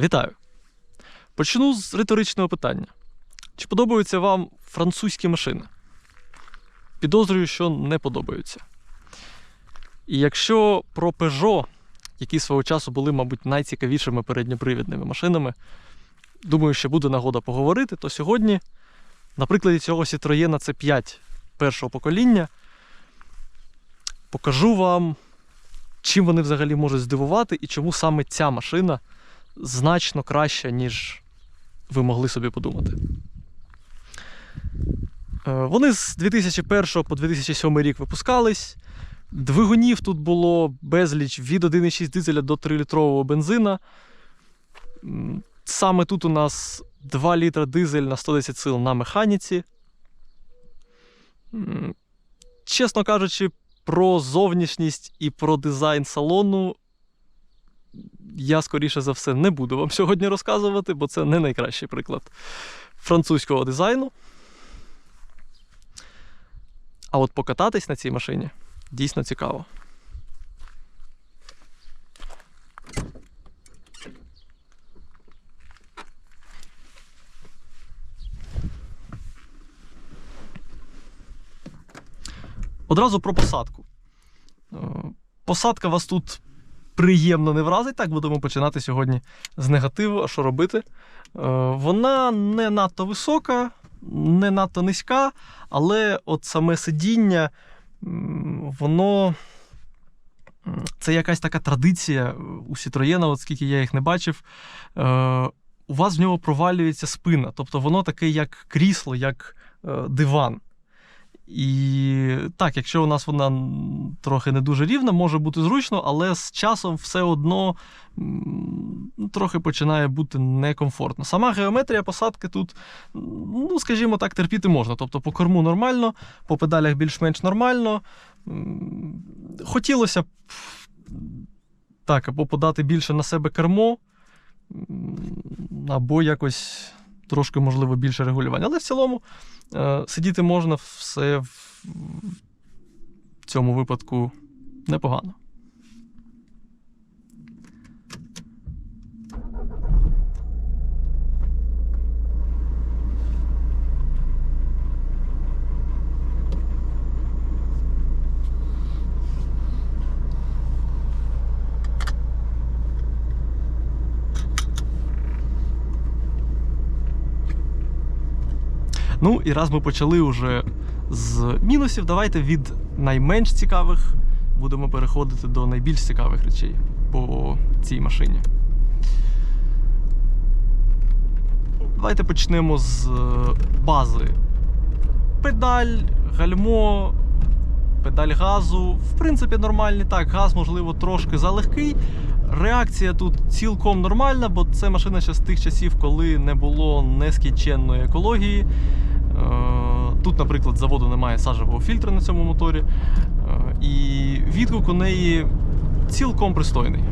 Вітаю! Почну з риторичного питання. Чи подобаються вам французькі машини? Підозрюю, що не подобаються. І якщо про Peugeot, які свого часу були, мабуть, найцікавішими передньопривідними машинами, думаю, що буде нагода поговорити, то сьогодні, на прикладі цього Citroën C5 першого покоління, покажу вам, чим вони взагалі можуть здивувати і чому саме ця машина значно краща, ніж ви могли собі подумати. Е, Вони з 2001 по 2007 рік випускались. Двигунів тут було безліч від 1,6 дизеля до 3-літрового бензина. Саме тут у нас 2 літра дизель на 110 сил на механіці. Чесно кажучи, про зовнішність і про дизайн салону я, скоріше за все, не буду вам сьогодні розказувати, бо це не найкращий приклад французького дизайну. А от покататись на цій машині дійсно цікаво. Одразу про посадку. Е, Посадка вас тут приємно не вразить. Так будемо починати сьогодні з негативу. А що робити? Е, Вона не надто висока, не надто низька, але от саме сидіння, воно. Це якась така традиція у Citroën, от скільки я їх не бачив. Е, у вас в нього провалюється спина. Тобто воно таке, як крісло, як е, диван. І так, якщо у нас вона трохи не дуже рівна, може бути зручно, але з часом все одно трохи починає бути некомфортно. Сама геометрія посадки тут, ну, скажімо так, терпіти можна. Тобто по корму нормально, по педалях більш-менш нормально. Хотілося б так, або подати більше на себе кермо, або якось трошки, можливо, більше регулювання. Але в цілому е, сидіти можна все в цьому випадку непогано. Ну і раз ми почали вже з мінусів, давайте від найменш цікавих будемо переходити до найбільш цікавих речей по цій машині. Давайте почнемо з е, бази. Педаль, гальмо, педаль газу. В принципі, нормальні. Так, газ, можливо, трошки залегкий. Реакція тут цілком нормальна, бо це машина ще з тих часів, коли не було нескінченної екології. Е, Тут, наприклад, заводу немає сажевого фільтра на цьому моторі. Е, І відгук у неї цілком пристойний.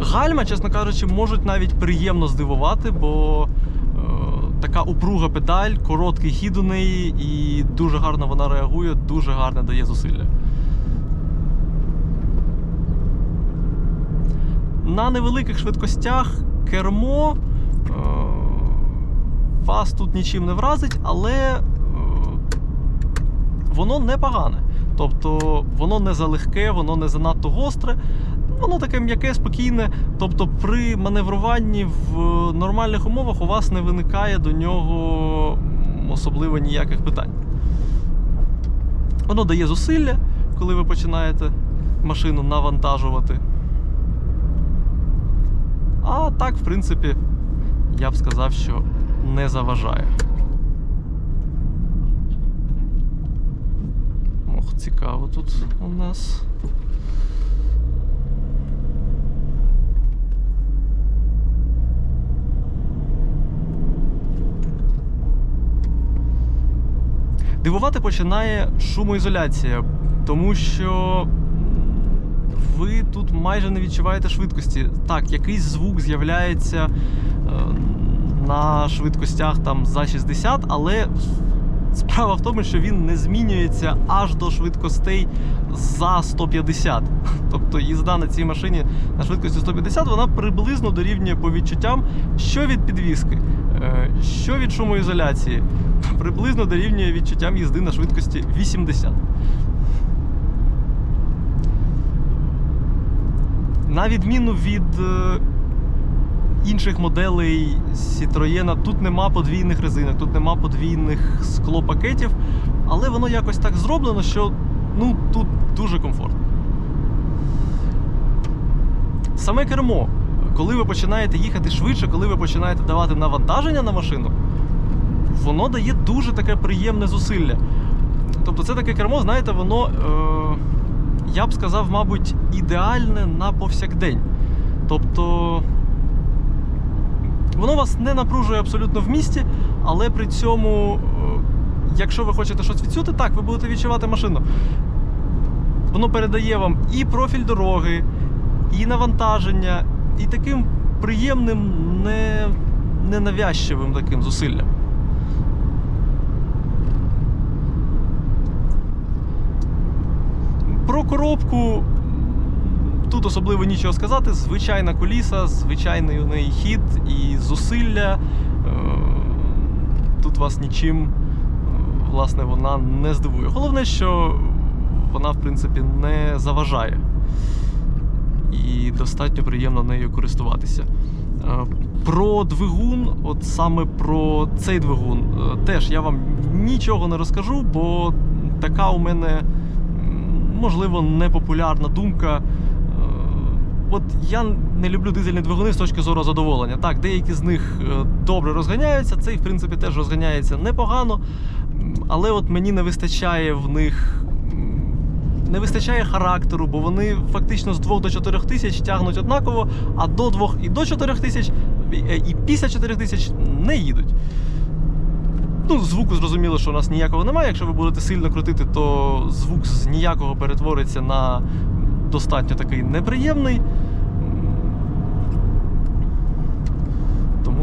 Гальма, чесно кажучи, можуть навіть приємно здивувати, бо е, така упруга педаль, короткий хід у неї, і дуже гарно вона реагує, дуже гарно дає зусилля. На невеликих швидкостях кермо вас тут нічим не вразить, але е, воно непогане. Тобто воно не залегке, воно не занадто гостре, воно таке м'яке, спокійне. Тобто, при маневруванні в нормальних умовах у вас не виникає до нього особливо ніяких питань. Воно дає зусилля, коли ви починаєте машину навантажувати. А так, в принципі, я б сказав, що не заважає. Ох, цікаво тут у нас. Дивувати починає шумоізоляція, тому що ви тут майже не відчуваєте швидкості. Так, якийсь звук з'являється на швидкостях там за 60, але Справа в тому, що він не змінюється аж до швидкостей за 150. Тобто їзда на цій машині на швидкості 150 вона приблизно дорівнює по відчуттям, що від підвіски, е, що від шумоізоляції, приблизно дорівнює відчуттям їзди на швидкості 80. На відміну від е, інших моделей Citroën, тут нема подвійних резинок, тут нема подвійних склопакетів, але воно якось так зроблено, що ну, тут дуже комфортно. Саме кермо, коли ви починаєте їхати швидше, коли ви починаєте давати навантаження на машину, воно дає дуже таке приємне зусилля. Тобто це таке кермо, знаєте, воно, е, я б сказав, мабуть, ідеальне на повсякдень. Тобто воно вас не напружує абсолютно в місті, але при цьому, е, якщо ви хочете щось відчути, так, ви будете відчувати машину. Воно передає вам і профіль дороги, і навантаження, і таким приємним, не, ненавязчивим таким зусиллям. Про коробку тут особливо нічого сказати. Звичайна коліса, звичайний у неї хід і зусилля. Е, Тут вас нічим, е, власне, вона не здивує. Головне, що вона, в принципі, не заважає. І достатньо приємно нею користуватися. Е, Про двигун, от саме про цей двигун, теж я вам нічого не розкажу, бо така у мене, можливо, непопулярна думка. Е, От я не люблю дизельні двигуни з точки зору задоволення. Так, деякі з них е, добре розганяються, цей, в принципі, теж розганяється непогано, але от мені не вистачає в них. Не вистачає характеру, бо вони фактично з 2 до 4 тисяч тягнуть однаково, а до 2 і до 4 тисяч, е, і після 4 тисяч не їдуть. Ну, звуку зрозуміло, що у нас ніякого немає. Якщо ви будете сильно крутити, то звук з ніякого перетвориться на достатньо такий неприємний.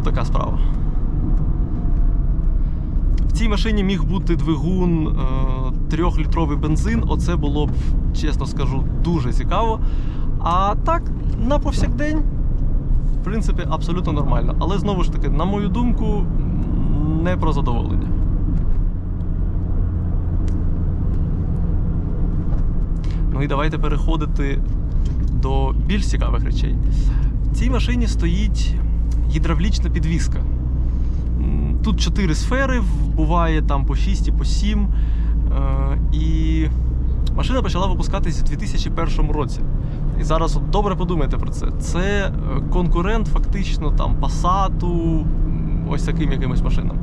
Така справа. В цій машині міг бути двигун е, трьохлітровий бензин. Оце було б, чесно скажу, дуже цікаво. А так, на повсякдень, в принципі, абсолютно нормально. Але знову ж таки, на мою думку, не про задоволення. Ну і давайте переходити до більш цікавих речей. В цій машині стоїть гідравлічна підвіска. Тут чотири сфери, буває там по 6 і по 7. Е, І машина почала випускатись у 2001 році. І зараз от добре подумайте про це. Це е, конкурент фактично там Passat, ось таким якимось машинам.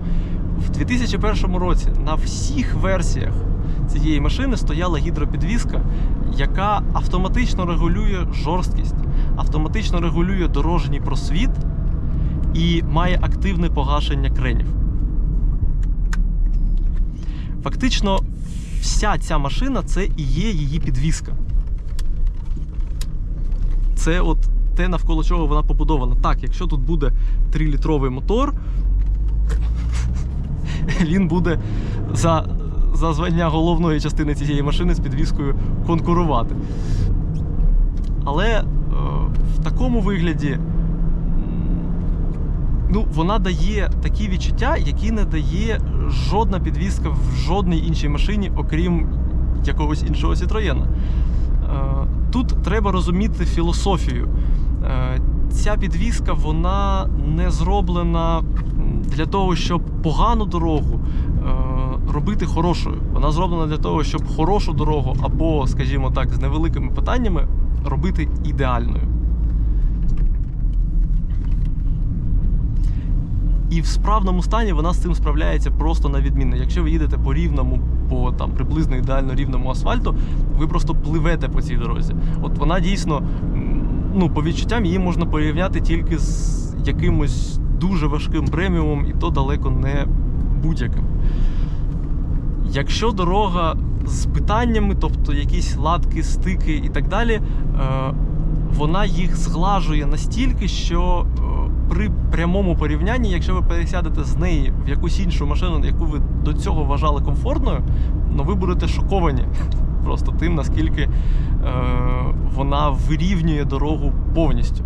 В 2001 році на всіх версіях цієї машини стояла гідропідвізка, яка автоматично регулює жорсткість, автоматично регулює дорожній просвіт і має активне погашення кренів. Фактично, вся ця машина це і є її підвізка. Це от те, навколо чого вона побудована. Так, якщо тут буде 3-літровий мотор, він буде за, за звання головної частини цієї машини з підвіскою конкурувати. Але е, в такому вигляді ну, вона дає такі відчуття, які не дає жодна підвіска в жодній іншій машині, окрім якогось іншого Citroєна. Е, Тут треба розуміти філософію. Е, Ця підвіска вона не зроблена для того, щоб погану дорогу е, робити хорошою. Вона зроблена для того, щоб хорошу дорогу або, скажімо так, з невеликими питаннями робити ідеальною. І в справному стані вона з цим справляється просто на відмінно. Якщо ви їдете по рівному, по там приблизно ідеально рівному асфальту, ви просто пливете по цій дорозі. От вона дійсно, ну, по відчуттям її можна порівняти тільки з якимось дуже важким преміумом, і то далеко не будь-яким. Якщо дорога з питаннями, тобто якісь латки, стики і так далі, е, вона їх зглажує настільки, що е, при прямому порівнянні, якщо ви пересядете з неї в якусь іншу машину, яку ви до цього вважали комфортною, ну ви будете шоковані просто тим, наскільки е, вона вирівнює дорогу повністю.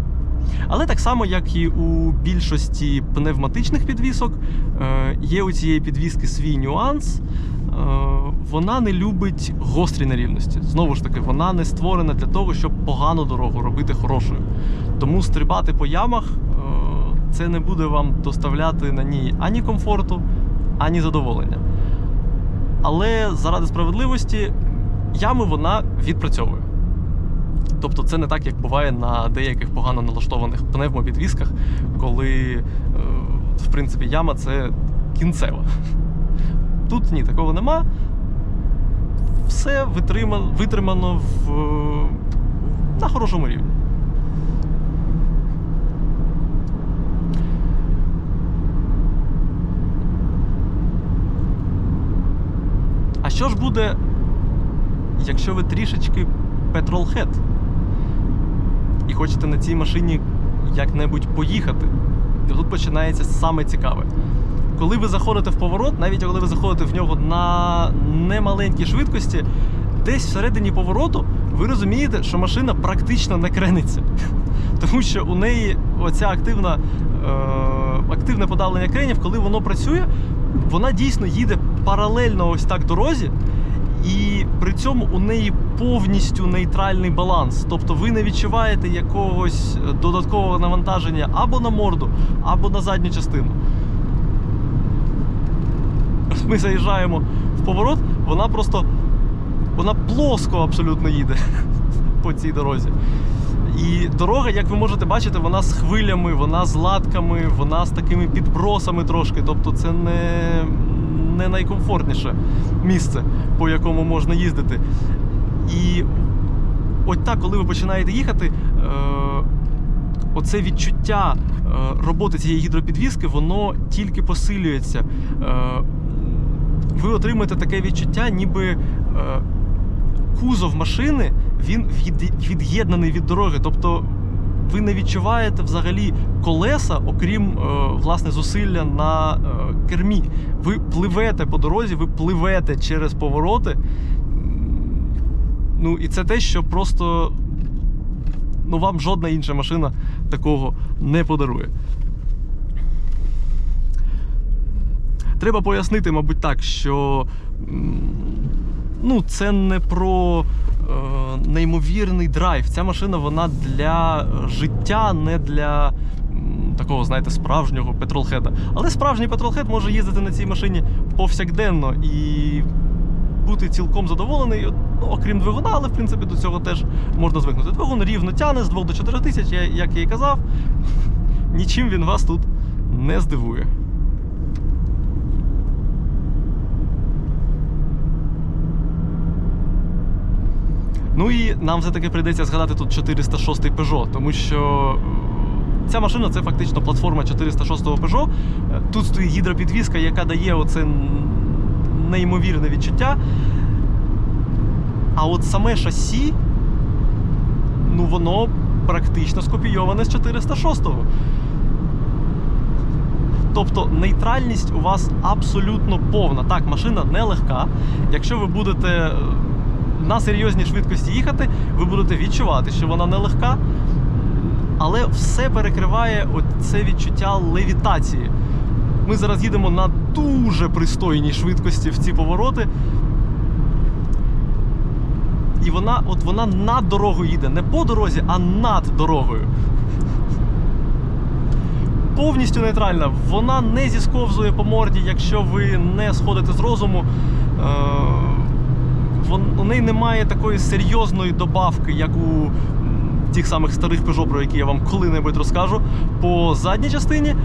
Але так само, як і у більшості пневматичних підвісок, е, є у цієї підвіски свій нюанс. Е, Вона не любить гострі нерівності. Знову ж таки, вона не створена для того, щоб погану дорогу робити хорошою. Тому стрибати по ямах це не буде вам доставляти на ній ані комфорту, ані задоволення. Але заради справедливості ями вона відпрацьовує. Тобто це не так, як буває на деяких погано налаштованих пневмопідвісках, коли, е, в принципі, яма це кінцева. Тут ні, такого нема. Все витримано, витримано в, на хорошому рівні. Що ж буде, якщо ви трішечки петролхед і хочете на цій машині як-небудь поїхати? Тут починається саме цікаве. Коли ви заходите в поворот, навіть коли ви заходите в нього на немаленькій швидкості, десь всередині повороту ви розумієте, що машина практично не крениться. Тому що у неї оця активна, е, активне подавлення кренів, коли воно працює, вона дійсно їде паралельно ось так дорозі, і при цьому у неї повністю нейтральний баланс. Тобто ви не відчуваєте якогось додаткового навантаження або на морду, або на задню частину. Ми заїжджаємо в поворот, вона просто вона плоско абсолютно їде по цій дорозі. І дорога, як ви можете бачити, вона з хвилями, вона з латками, вона з такими підбросами трошки. Тобто це не, не найкомфортніше місце, по якому можна їздити. І от так, коли ви починаєте їхати, е, оце відчуття е, роботи цієї гідропідвіски, воно тільки посилюється. Е, ви отримаєте таке відчуття, ніби е, кузов машини він від, від'єднаний від дороги. Тобто ви не відчуваєте взагалі колеса, окрім е, власне зусилля на е, кермі. Ви пливете по дорозі, ви пливете через повороти. Ну і це те, що просто ну, вам жодна інша машина такого не подарує. Треба пояснити, мабуть, так, що ну, це не про неймовірний драйв. Ця машина вона для життя, не для такого, знаєте, справжнього петролхеда. Але справжній петролхед може їздити на цій машині повсякденно і бути цілком задоволений, ну, окрім двигуна, але в принципі до цього теж можна звикнути. Двигун рівно тяне з 2 до 4 тисяч, як я і казав. Нічим він вас тут не здивує. Ну і нам все-таки прийдеться згадати тут 406 Peugeot, тому що е, ця машина це фактично платформа 406 Peugeot. Е, Тут стоїть гідропідвізка, яка дає оце неймовірне відчуття. А от саме шасі, ну воно практично скопійоване з 406-го. Тобто нейтральність у вас абсолютно повна. Так, машина нелегка. Якщо ви будете е, на серйозній швидкості їхати, ви будете відчувати, що вона нелегка, але все перекриває це відчуття левітації. Ми зараз їдемо на дуже пристойній швидкості в ці повороти. І вона, от вона над дорогою їде, не по дорозі, а над дорогою. Повністю нейтральна. Вона не зісковзує по морді, якщо ви не сходите з розуму. У неї немає такої серйозної добавки, як у тих самих старих Peugeot, про які я вам коли-небудь розкажу. По задній частині е,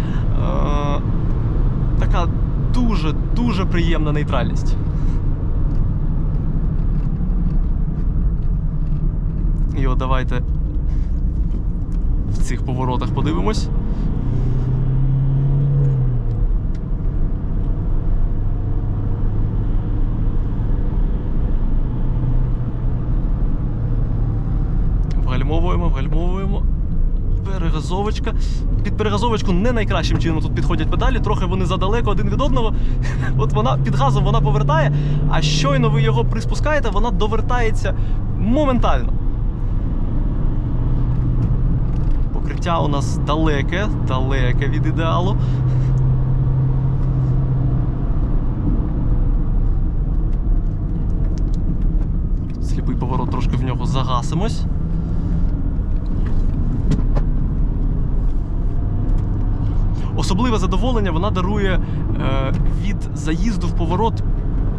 така дуже-дуже приємна нейтральність. І от давайте в цих поворотах подивимось. Перегазовочка. Під перегазовочку не найкращим чином тут підходять педалі, трохи вони задалеко один від одного. От вона під газом вона повертає, а щойно ви його приспускаєте, вона довертається моментально. Покриття у нас далеке, далеке від ідеалу. Сліпий поворот, трошки в нього загасимось. Особливе задоволення вона дарує е, від заїзду в поворот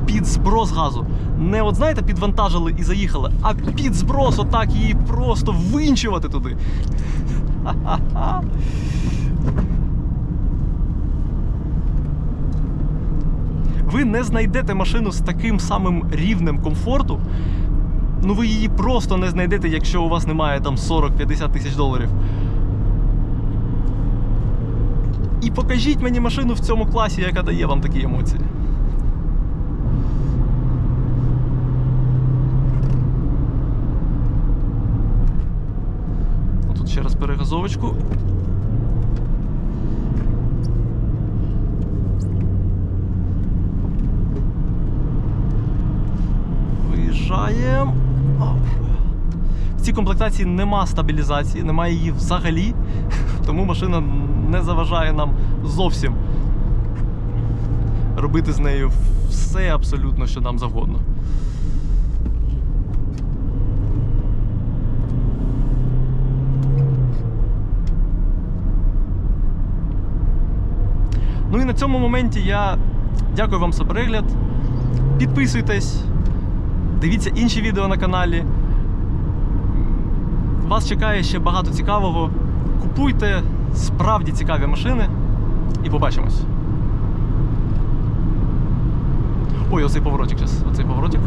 під зброс газу. Не от знаєте, підвантажили і заїхали, а під зброс, отак її просто винчувати туди. Ви не знайдете машину з таким самим рівнем комфорту. Ну ви її просто не знайдете, якщо у вас немає там 40-50 тисяч доларів. І покажіть мені машину в цьому класі, яка дає вам такі емоції. Ну, Тут ще раз перегазовочку. Виїжджаємо. В цій комплектації нема стабілізації, немає її взагалі, тому машина не заважає нам зовсім робити з нею все абсолютно, що нам завгодно. Ну і на цьому моменті я дякую вам за перегляд. Підписуйтесь, дивіться інші відео на каналі. Вас чекає ще багато цікавого. Купуйте справді цікаві машини і побачимось. Ой, оцей поворотик зараз. Оцей поворотик.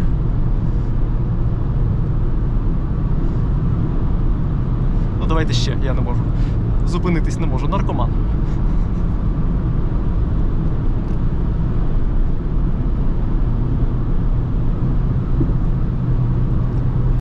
Ну, давайте ще, я не можу. Зупинитись не можу. Наркоман.